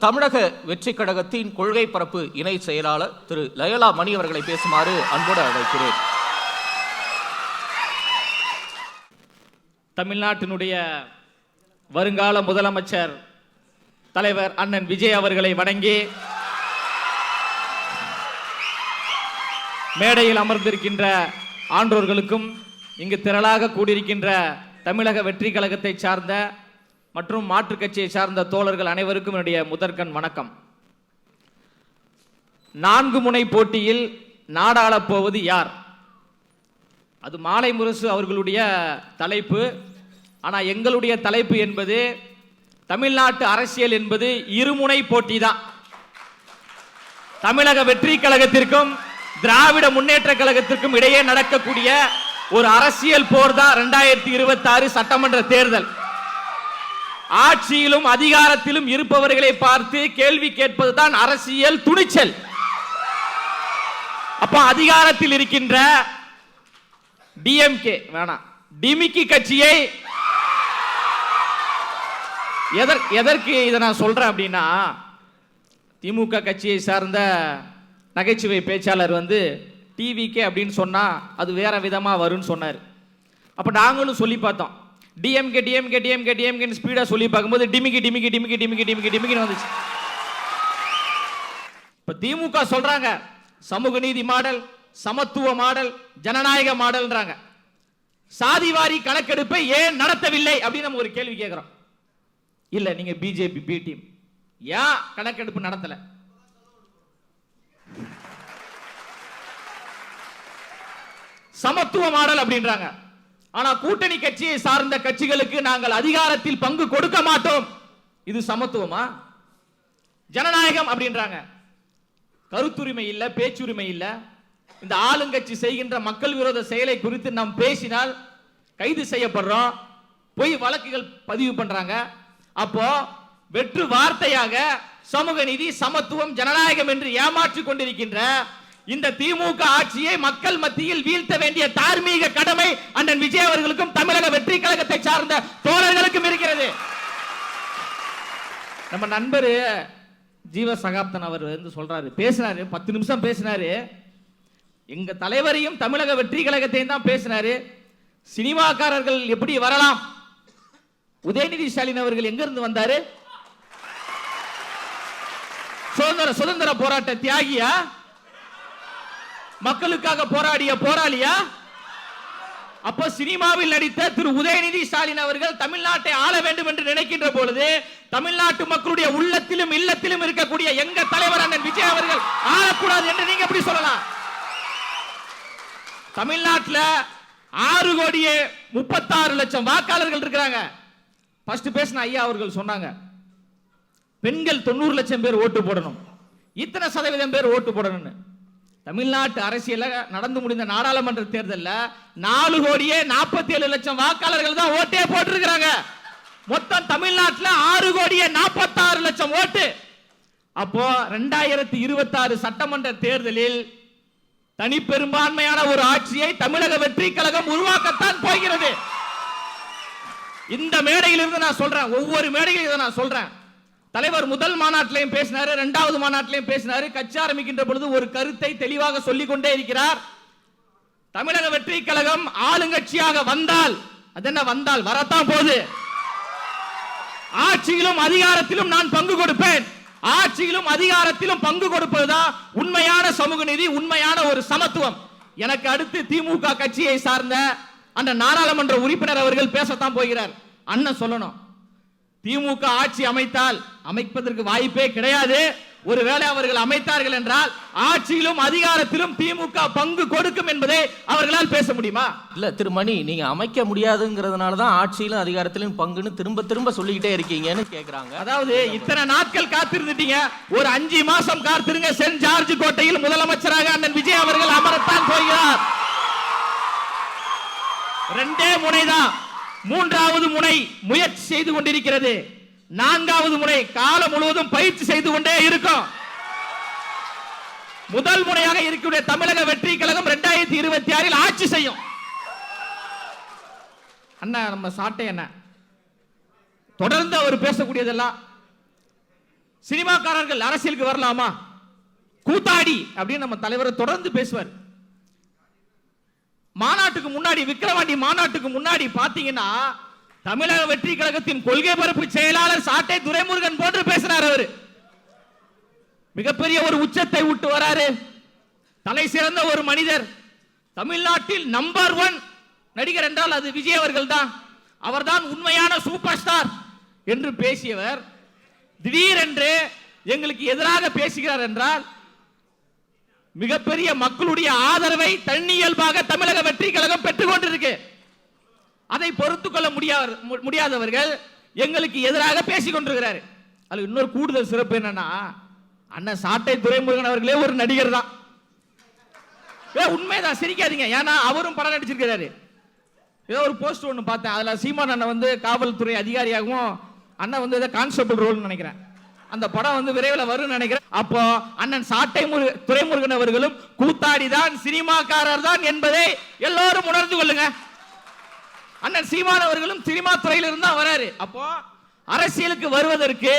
தமிழக வெற்றி கழகத்தின் கொள்கை பரப்பு இணை செயலாளர் திரு லயலா மணி அவர்களை பேசுமாறு அன்போடு அழைக்கிறேன். தமிழ்நாட்டினுடைய வருங்கால முதலமைச்சர் தலைவர் அண்ணன் விஜய் அவர்களை வணங்கி மேடையில் அமர்ந்திருக்கின்ற ஆன்றோர்களுக்கும் இங்கு திரளாக கூடியிருக்கின்ற தமிழக வெற்றி கழகத்தை சார்ந்த மற்றும் மாற்றுக் கட்சியை சார்ந்த தோழர்கள் அனைவருக்கும் என்னுடைய முதற்கண் வணக்கம். நான்கு முனை போட்டியில் நாடாளப் போவது யார்? அது மாலை முரசு அவர்களுடைய தலைப்பு. ஆனால் எங்களுடைய தலைப்பு என்பது தமிழ்நாட்டு அரசியல் என்பது இருமுனை போட்டி தான். தமிழக வெற்றி கழகத்திற்கும் திராவிட முன்னேற்ற கழகத்திற்கும் இடையே நடக்கக்கூடிய ஒரு அரசியல் போர் தான் ரெண்டாயிரத்தி இருபத்தி ஆறு சட்டமன்ற தேர்தல். ஆட்சியிலும் அதிகாரத்திலும் இருப்பவர்களை பார்த்து கேள்வி கேட்பதுதான் அரசியல் துணிச்சல். அப்ப அதிகாரத்தில் இருக்கின்ற டிஎம்கே வேணாம். டிமிக்கி கட்சியை எதர் எதற்கு இதை நான் சொல்றேன் அப்படின்னா திமுக கட்சியை சார்ந்த நகைச்சுவை பேச்சாளர் வந்து டிவிக்கே அப்படின்னு சொன்னா அது வேற விதமா வரும்னு சொன்னார். அப்ப நாங்களும் சொல்லி பார்த்தோம். டிஎம்கே டிஎம்கே டிஎம்கே டிஎம்கேன்னு ஸ்பீடாக சொல்லி பார்க்கும்போது டிமிக்கி டிமிக்கி டிமிக்கி டிமிக்கி டிமிக்கி டிமிக்கின்னு வந்துச்சு. இப்போ திமுக சொல்றாங்க சமூக நீதி மாடல் சமத்துவ மாடல் ஜனநாயக மாடல்ன்றாங்க. சாதிவாரி கணக்கெடுப்பை ஏன் நடத்தவில்லை அப்படின்னு நம்ம ஒரு கேள்வி கேட்குறோம் இல்லை நீங்கள் பிஜேபி பி டீம் ஏன் கணக்கெடுப்பு நடத்தலை? சமத்துவ மாடல் அப்படின்றாங்க. ஆனா கூட்டணி கட்சியை சார்ந்த கட்சிகளுக்கு நாங்கள் அதிகாரத்தில் பங்கு கொடுக்க மாட்டோம். இது சமத்துவமா? ஜனநாயகம் அப்படின்றாங்க. கருத்துரிமை இல்ல பேச்சுரிமை இல்ல. இந்த ஆளுங்கட்சி செய்கின்ற மக்கள் விரோத செயலை குறித்து நாம் பேசினால் கைது செய்யப்படுறோம். பொய் வழக்குகள் பதிவு பண்றாங்க. அப்போ வெற்று வார்த்தையாக சமூக நீதி சமத்துவம் ஜனநாயகம் என்று ஏமாற்றிக் கொண்டிருக்கின்ற இந்த திமுக ஆட்சியை மக்கள் மத்தியில் வீழ்த்த வேண்டிய தார்மீக கடமை அண்ணன் விஜய் அவர்களுக்கும் தமிழக வெற்றி கழகத்தை சார்ந்த தோழர்களுக்கும் இருக்கிறது. நம்ம நண்பர் ஜீவ சகாப்தன் அவர் வந்து சொல்றாரு பேசினாரு பத்து நிமிஷம் பேசினாரு. எங்க தலைவரையும் தமிழக வெற்றி கழகத்தையும் தான் பேசினாரு. சினிமாக்காரர்கள் எப்படி வரலாம்? உதயநிதி ஸ்டாலின் அவர்கள் எங்கிருந்து வந்தாரு? சுதந்திர சுதந்திர போராட்ட தியாகியா? மக்களுக்காக போராடிய போராளியா? அப்ப சினிமாவில் நடித்த திரு உதயநிதி ஸ்டாலின் அவர்கள் தமிழ்நாட்டை ஆள வேண்டும் என்று நினைக்கின்ற பொழுது தமிழ்நாட்டு மக்களுடைய உள்ளத்திலும் இல்லத்திலும் இருக்கக்கூடிய எங்க தலைவர் அண்ணன் விஜய் அவர்கள் ஆளக்கூடாது என்று நீங்க எப்படி சொல்லலாம்? தமிழ்நாட்டில் ஆறு கோடியே முப்பத்தாறு லட்சம் வாக்காளர்கள் இருக்கிறாங்க. ஃபர்ஸ்ட் பேசின ஐயா அவர்கள் சொன்னாங்க பெண்கள் தொண்ணூறு லட்சம் பேர் ஓட்டு போடணும். இத்தனை சதவீதம் பேர் ஓட்டு போடணும்னு. தமிழ்நாட்டு அரசியல நடந்து முடிந்த நாடாளுமன்ற தேர்தலில் நாலு கோடியே நாற்பத்தி ஏழு லட்சம் வாக்காளர்கள் தான் ஓட்டே போட்டிருக்கிறாங்க. மொத்தம் தமிழ்நாட்டில் ஆறு கோடியே நாற்பத்தாறு லட்சம் ஓட்டு. அப்போ ரெண்டாயிரத்தி இருபத்தாறு சட்டமன்ற தேர்தலில் தனி பெரும்பான்மையான ஒரு ஆட்சியை தமிழக வெற்றி கழகம் உருவாக்கத்தான் போகிறது. இந்த மேடையிலிருந்து நான் சொல்றேன். ஒவ்வொரு மேடையில் இதை நான் சொல்றேன். தலைவர் முதல் மாநாட்டிலையும் பேசினாரு இரண்டாவது மாநாட்டிலையும் பேசினாரு. கட்சி ஆரம்பிக்கின்ற பொழுது ஒரு கருத்தை தெளிவாக சொல்லிக் கொண்டே இருக்கிறார். தமிழக வெற்றி கழகம் ஆளுங்கட்சியாக வந்தால் அது என்ன வந்தால்? வரத்தான் போது ஆட்சியிலும் அதிகாரத்திலும் நான் பங்கு கொடுப்பேன். ஆட்சியிலும் அதிகாரத்திலும் பங்கு கொடுப்பதுதான் உண்மையான சமூக நீதி உண்மையான ஒரு சமத்துவம். எனக்கு அடுத்து திமுக கட்சியை சார்ந்த அந்த நாடாளுமன்ற உறுப்பினர் அவர்கள் பேசத்தான் போகிறார். அண்ணன் சொல்லணும். திமுக ஆட்சி அமைத்தால் அமைப்பதற்கு வாய்ப்பே கிடையாது. ஒருவேளை அவர்கள் அமைத்தார்கள் என்றால் ஆட்சியிலும் அதிகாரத்திலும் திமுக பங்கு கொடுக்கும் என்பதை அவர்களால் பேச முடியுமா? இல்ல திரு மணி நீங்க அமைக்க முடியாதுங்கிறதுனால தான் ஆட்சியிலும் அதிகாரத்திலும் பங்குன்னு திரும்ப திரும்ப சொல்லிக்கிட்டே இருக்கீங்கன்னு கேக்குறாங்க. அதாவது இத்தனை நாட்கள் காத்திருந்துட்டீங்க. ஒரு அஞ்சு மாசம் காத்திருங்க. சென்ட் ஜார்ஜ் கோட்டையில் முதலமைச்சராக அண்ணன் விஜய் அவர்கள் அமரத்தான் போகிறார். ரெண்டே முனைதான். மூன்றாவது முனை முயற்சி செய்து கொண்டிருக்கிறது. நான்காவது முனை காலம் முழுவதும் பயிற்சி செய்து கொண்டே இருக்கும். முதல் முறையாக இருக்கக்கூடிய தமிழக வெற்றி கழகம் ரெண்டாயிரத்தி இருபத்தி ஆறில் ஆட்சி செய்யும். அண்ணா நம்ம சாட்டை என்ன? தொடர்ந்து அவர் பேசக்கூடியதெல்லாம் சினிமாக்காரர்கள் அரசியலுக்கு வரலாமா? கூத்தாடி அப்படின்னு நம்ம தலைவர் தொடர்ந்து பேசுவார். மாநாட்டுக்கு முன்னாடி விக்கிரவாண்டி மாநாட்டுக்கு முன்னாடி பாத்தீங்கன்னா தமிழக வெற்றி கழகத்தின் கொள்கை பரப்பு செயலாளர் சாட்டை துரைமுருகன் போன்று பேசினார் அவரு. மிகப்பெரிய ஒரு உச்சத்தை விட்டு வராரு. தலை சிறந்த ஒரு மனிதர். தமிழ்நாட்டில் நம்பர் ஒன் நடிகர் என்றால் அது விஜய் அவர்கள் தான் அவர்தான் உண்மையான சூப்பர் ஸ்டார் என்று பேசியவர். திடீரென்று எங்களுக்கு எதிராக பேசுகிறார் என்றால் மிகப்பெரிய மக்களுடைய ஆதரவை தன்னியல்பாக தமிழக வெற்றி கழகம் பெற்றுக் கொண்டிருக்கு. அதை பொறுத்துக் கொள்ள முடியாதவர்கள் எங்களுக்கு எதிராக பேசிக் கொண்டிருக்கிறார். அதுல இன்னொரு கூடுதல் சிறப்பு என்னன்னா அண்ணன் சாட்டை துரைமுருகன் அவர்களே ஒரு நடிகர் தான். ஏ உண்மைதான் சிரிக்காதீங்க. ஏன்னா அவரும் படம் நடிச்சிருக்கிறாரு. ஏதோ ஒரு போஸ்ட் ஒன்று பார்த்தேன். அதில் சீமான் அண்ணன் வந்து காவல்துறை அதிகாரியாகவும் அண்ணன் வந்து ஏதோ கான்ஸ்டபிள் ரோல்னு நினைக்கிறேன். அந்த படம் வந்து விரைவில் வரும்னு நினைக்கிறேன். அப்போ அண்ணன் சாட்டை முரு துரைமுருகன் அவர்களும் கூத்தாடி தான் சினிமாக்காரர் தான் என்பதை எல்லோரும் உணர்ந்து கொள்ளுங்க. அண்ணன் சீமான் அவர்களும் சினிமா துறையிலிருந்து தான் வராரு. அப்போ அரசியலுக்கு வருவதற்கு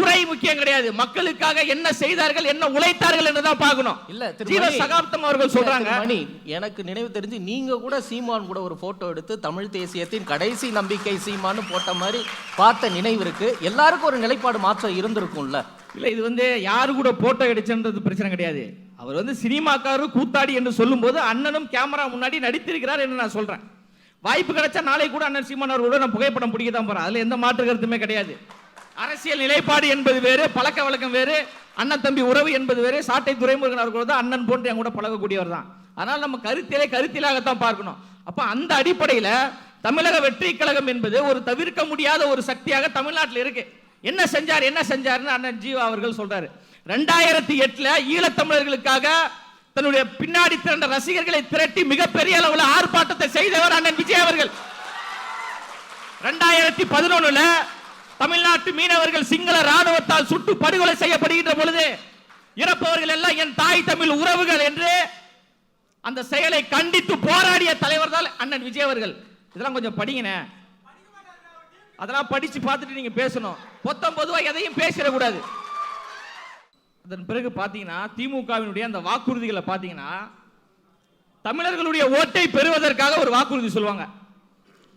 துறை முக்கியம் கிடையாது. மக்களுக்காக என்ன செய்தார்கள் என்ன உழைத்தார்கள் என்றுதான் பார்க்கணும். இல்ல ஜீவ சகாப்தம் அவர்கள் சொல்றாங்க. மணி எனக்கு நினைவு தெரிஞ்சு நீங்க கூட சீமான் கூட ஒரு போட்டோ எடுத்து தமிழ் தேசியத்தின் கடைசி நம்பிக்கை சீமான்னு போட்ட மாதிரி பார்த்த நினைவு இருக்கு. எல்லாருக்கும் ஒரு நிலைப்பாடு மாற்றம் இருந்திருக்கும்ல. இல்ல இது வந்து யாரு கூட போட்டோ எடுச்சுன்றது பிரச்சனை கிடையாது. அவர் வந்து சினிமாக்காரு கூத்தாடி என்று சொல்லும்போது அண்ணனும் கேமரா முன்னாடி நடித்திருக்கிறார் என்று நான் சொல்றேன். வாய்ப்பு கிடைச்சா நாளை கூட அண்ணன் சீமான் அவர்களோட நான் புகைப்படம் பிடிக்க தான் போறேன். அதுல எந்த மாற்று கருத்துமே கிடையாது. அரசியல் நிலைப்பாடு என்பது வேறு பழக்க வழக்கம் வேறு அண்ணன் தம்பி உறவு என்பது வேறு சாட்டை துரைமுருகன் அவர்கள் தான் அண்ணன் போன்று என் கூட பழகக்கூடியவர் தான். அதனால் நம்ம கருத்திலே கருத்திலாகத்தான் பார்க்கணும். அப்போ அந்த அடிப்படையில தமிழக வெற்றி கழகம் என்பது ஒரு தவிர்க்க முடியாத ஒரு சக்தியாக தமிழ்நாட்டில் இருக்கு. என்ன செஞ்சார் என்ன செஞ்சாருன்னு அண்ணன் ஜீவா அவர்கள் சொல்றாரு. ரெண்டாயிரத்தி எட்டுல ஈழத்தமிழர்களுக்காக தன்னுடைய பின்னாடி திரண்ட ரசிகர்களை திரட்டி மிகப்பெரிய அளவில் ஆர்ப்பாட்டத்தை செய்தவர் அண்ணன் விஜய் அவர்கள். ரெண்டாயிரத்தி பதினொன்னுல தமிழ்நாட்டு மீனவர்கள் சிங்கள ராணுவத்தால் சுட்டு படுகொலை செய்யப்படுகின்ற பொழுது இறப்பவர்கள் எல்லாம் என் தாய் தமிழ் உறவுகள் என்று அந்த செயலை கண்டித்து போராடிய தலைவர் தான் அண்ணன் விஜய் அவர்கள். இதெல்லாம் கொஞ்சம் படிங்கண்ணே. அதெல்லாம் படிச்சு பார்த்துட்டு நீங்க பேசணும். பொத்தம் பொதுவாக எதையும் பேசிடக்கூடாது. அதன் பிறகு பாத்தீங்கன்னா திமுகவினுடைய அந்த வாக்குறுதிகளை பாத்தீங்கன்னா தமிழர்களுடைய ஓட்டை பெறுவதற்காக ஒரு வாக்குறுதி சொல்லுவாங்க.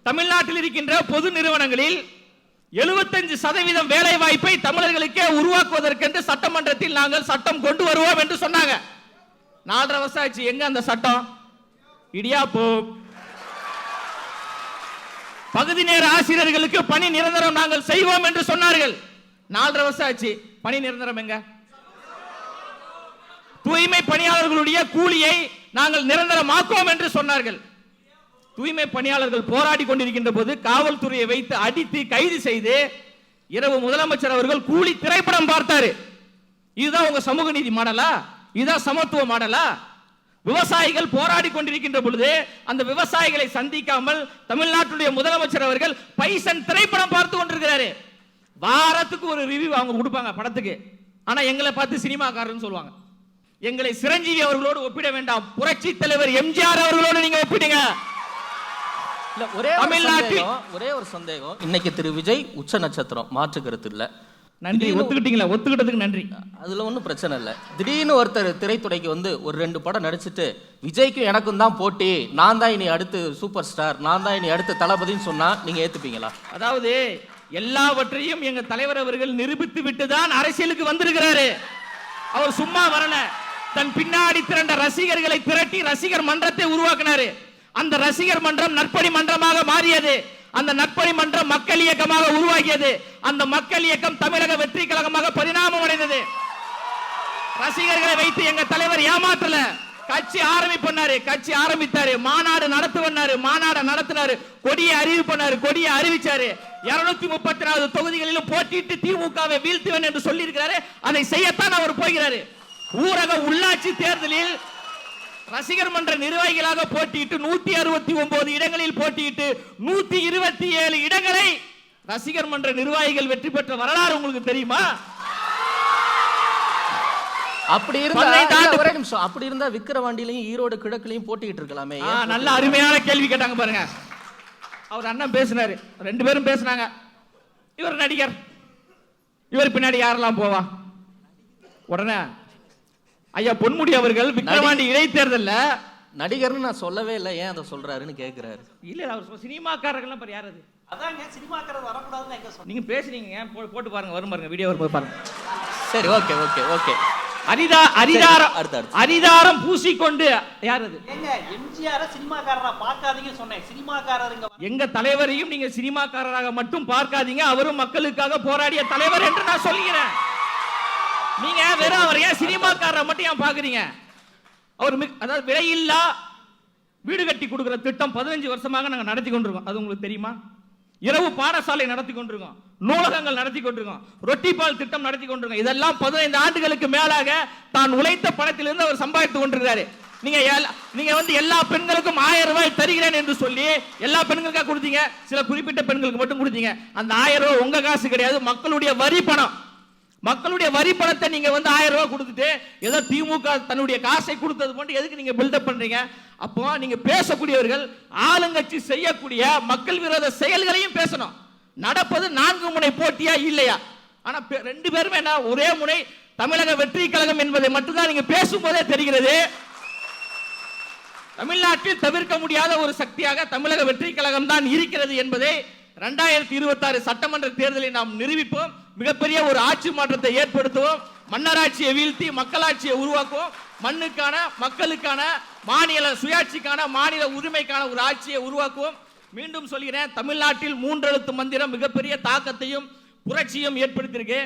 தமிழ்நாட்டில் இருக்கின்ற பொது நிறுவனங்களில் 75% சதவீதம் வேலை வாய்ப்பை தமிழர்களுக்கே உருவாக்குவதற்கென்று சட்டமன்றத்தில் நாங்கள் சட்டம் கொண்டு வருவோம் என்று சொன்னாங்க. நாலரை வருஷம் ஆச்சு. எங்க அந்த சட்டம்? இடியாப்போ. பகுதி நேர ஆசிரியர்களுக்கு பணி நிரந்தரம் நாங்கள் செய்வோம் என்று சொன்னார்கள். நாலரை வருஷம் ஆச்சு. பணி நிரந்தரம் எங்க? தூய்மை பணியாளர்களுடைய கூலியை நாங்கள் நிரந்தரமாக்குவோம் என்று சொன்னார்கள். தூய்மை பணியாளர்கள் போராடி கொண்டிருக்கின்ற போது காவல்துறையை வைத்து அடித்து கைது செய்து இரவு முதலமைச்சர் அவர்கள் கூலி திரைப்படம் பார்த்தாரு. இதுதான் உங்க சமூக நீதி மாடலா? இதுதான் சமத்துவ மாடலா? விவசாயிகள் போராடி கொண்டிருக்கின்ற பொழுது அந்த விவசாயிகளை சந்திக்காமல் தமிழ்நாட்டுடைய முதலமைச்சர் அவர்கள் பைசன் திரைப்படம் பார்த்து கொண்டிருக்கிறாரு. வாரத்துக்கு ஒரு ரிவ்யூ அவங்க கொடுப்பாங்க படத்துக்கு. ஆனா எங்களை பார்த்து சினிமாக்காரன்னு சொல்லுவாங்க. எங்களை சிரஞ்சீவி அவர்களோடு ஒப்பிட வேண்டாம். புரட்சி தலைவர் எம்ஜிஆர் அவர்களோடு நீங்க ஒப்பிடுங்க. இல்ல ஒரே தமிழ்நாட்டில் ஒரே ஒரு சந்தேகம். இன்னைக்கு திரு விஜய் உச்ச நட்சத்திரம் மாற்று கருத்து இல்ல. நன்றி. ஒத்துக்கிட்டீங்களா? ஒத்துக்கிட்டதுக்கு நன்றி. அதுல ஒன்றும் பிரச்சனை இல்லை. திடீர்னு ஒருத்தர் திரைத்துறைக்கு வந்து ஒரு ரெண்டு படம் நடிச்சிட்டு விஜய்க்கும் எனக்கும் தான் போட்டி நான் தான் இனி அடுத்து சூப்பர் ஸ்டார் நான் தான் இனி அடுத்து தளபதின்னு சொன்னா நீங்க ஏத்துப்பீங்களா? அதாவது எல்லாவற்றையும் எங்க தலைவர் அவர்கள் நிரூபித்து விட்டு தான் அரசியலுக்கு வந்திருக்கிறாரு. அவர் சும்மா வரல. தன் பின்னாடி திரண்ட ரசிகர்களை திரட்டி ரசிகர் மன்றத்தை உருவாக்கினாரு. அந்த ரசிகர் மன்றம் நற்பணி மன்றமாக மாறியது. அந்த நற்பணி மன்றம் மக்கள் இயக்கமாக உருவாகியது. அந்த மக்கள் இயக்கம் தமிழக வெற்றி கழகமாக பரிணாமம் அடைந்தது. ரசிகர்களை வைத்து எங்க தலைவர் ஏமாற்றல கட்சி ஆரம்பிப்பாரு கட்சி ஆரம்பித்தாரு. மாநாடு நடத்துவனாரு மாநாடு நடத்தினாரு. கொடியை அறிவு பண்ணாரு கொடியை அறிவிச்சாரு. இருநூத்தி முப்பத்தி நாலு தொகுதிகளிலும் போட்டியிட்டு திமுகவை வீழ்த்துவேன் என்று சொல்லி இருக்கிறாரு அதை செய்யத்தான் அவர் போகிறாரு. ஊரக உள்ளாட்சி தேர்தலில் ரசிகர் மன்ற நிர்வாகிகளாக போட்டியிட்டு நூத்தி அறுபத்தி ஒன்பது இடங்களில் போட்டியிட்டு நூத்தி இருபத்தி ஏழு இடங்களை ரசிகர் மன்ற நிர்வாகிகள் வெற்றி பெற்ற வரலாறு உங்களுக்கு தெரியுமா? அப்படி இருந்தா ஒரே நிமிஷம். அப்படி இருந்தா விக்கிரவாண்டிலையும் ஈரோடு கிழக்குலையும் போட்டிக்கிட்டு இருக்கலாமே நல்ல அருமையான கேள்வி கேட்டாங்க பாருங்க. அவர் அண்ணன் பேசினாரு. ரெண்டு பேரும் பேசினாங்க. இவர் நடிகர். இவர் பின்னாடி யாரெல்லாம் போவா? உடனே ஐயா பொன்முடி அவர்கள் விக்கிரவாண்டி இடைத்தேர்தல்ல. நடிகர்னு நான் சொல்லவே இல்லை. ஏன் அதை சொல்றாருன்னு கேட்குறாரு இல்ல அவர் சினிமாக்காரர்கள்லாம் பாரு யார் அது? அதாங்க சினிமாக்கிறது வரக்கூடாதுன்னு எங்க சொன்னீங்க நீங்க பேசுறீங்க போட்டு பாருங்க வரும் பாருங்க வீடியோ வரும் பாருங்க. சரி ஓகே ஓகே ஓகே. அரிதா அரிதாரம். அரிதாரம் பூசிக்கொண்டு யார் அது? ஏங்க எம்ஜிஆர் சினிமாக்காரரா பார்க்காதீங்க சொன்னேன். சினிமாக்காரர் இங்க வர- எங்க தலைவரையும் நீங்க சினிமாக்காரராக மட்டும் பார்க்காதீங்க. அவரும் மக்களுக்காக போராடிய தலைவர் என்று நான் சொல்கிறேன் நீங்க வெறும் அவர் ஏன் சினிமாக்காரரை மட்டும் ஏன் பாக்குறீங்க? அவர் அதாவது விலையில்லா வீடு கட்டி கொடுக்குற திட்டம் பதினஞ்சு வருஷமாக நாங்கள் நடத்தி கொண்டிருக்கோம். அது உங்களுக்கு தெரியுமா? இரவு பாடசாலை நடத்தி கொண்டிருக்கோம். நூலகங்கள் நடத்தி கொண்டிருக்கோம். ரொட்டி பால் திட்டம் நடத்தி கொண்டிருக்கோம். இதெல்லாம் பதினைந்து ஆண்டுகளுக்கு மேலாக தான் உழைத்த பணத்திலிருந்து அவர் சம்பாதித்து கொண்டிருக்காரு நீங்க நீங்க வந்து எல்லா பெண்களுக்கும் ஆயிரம் ரூபாய் தருகிறேன் என்று சொல்லி எல்லா பெண்களுக்காக கொடுத்தீங்க. சில குறிப்பிட்ட பெண்களுக்கு மட்டும் கொடுத்தீங்க. அந்த ஆயிரம் ரூபாய் உங்க காசு கிடையாது. மக்களுடைய வரி பணம். மக்களுடைய வரி பணத்தை நீங்க வந்து ஆயிரம் ரூபாய் கொடுத்துட்டு ஏதோ திமுக தன்னுடைய காசை கொடுத்தது போன்று எதுக்கு நீங்க பில்டப் பண்றீங்க? அப்போ நீங்க பேசக்கூடியவர்கள் ஆளுங்கட்சி செய்யக்கூடிய மக்கள் விரோத செயல்களையும் பேசணும். நடப்பது நான்கு முனை போட்டியா இல்லையா? ஆனா ரெண்டு பேருமே என்ன? ஒரே முனை தமிழக வெற்றி கழகம் என்பதை மட்டும்தான் நீங்க பேசும்போதே தெரிகிறது. தமிழ்நாட்டில் தவிர்க்க முடியாத ஒரு சக்தியாக தமிழக வெற்றி கழகம் தான் இருக்கிறது என்பதை இரண்டாயிரத்தி இருபத்தி ஆறு சட்டமன்ற தேர்தலில் நாம் நிரூபிப்போம். மிகப்பெரிய ஒரு ஆட்சி மாற்றத்தை ஏற்படுத்துவோம். மன்னராட்சியை வீழ்த்தி மக்களாட்சியை உருவாக்குவோம். மண்ணுக்கான மக்களுக்கான மாநில சுயாட்சிக்கான மாநில உரிமைக்கான ஒரு ஆட்சியை உருவாக்குவோம். மீண்டும் சொல்கிறேன் தமிழ்நாட்டில் மூன்றெழுத்து மந்திரம் மிகப்பெரிய தாக்கத்தையும் புரட்சியும் ஏற்படுத்தியிருக்கு.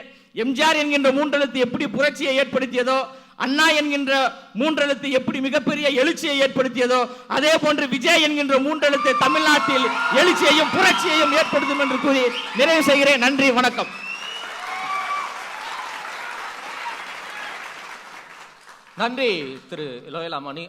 எம்ஜிஆர் என்கின்ற மூன்றெழுத்து எப்படி புரட்சியை ஏற்படுத்தியதோ அண்ணா என்கின்ற மூன்றெழுத்து எப்படி மிகப்பெரிய எழுச்சியை ஏற்படுத்தியதோ அதே போன்று விஜய் என்கின்ற மூன்றெழுத்து தமிழ்நாட்டில் எழுச்சியையும் புரட்சியையும் ஏற்படுத்தும் என்று கூறி நிறைவு செய்கிறேன். நன்றி வணக்கம். நன்றி திரு லோயலாமணி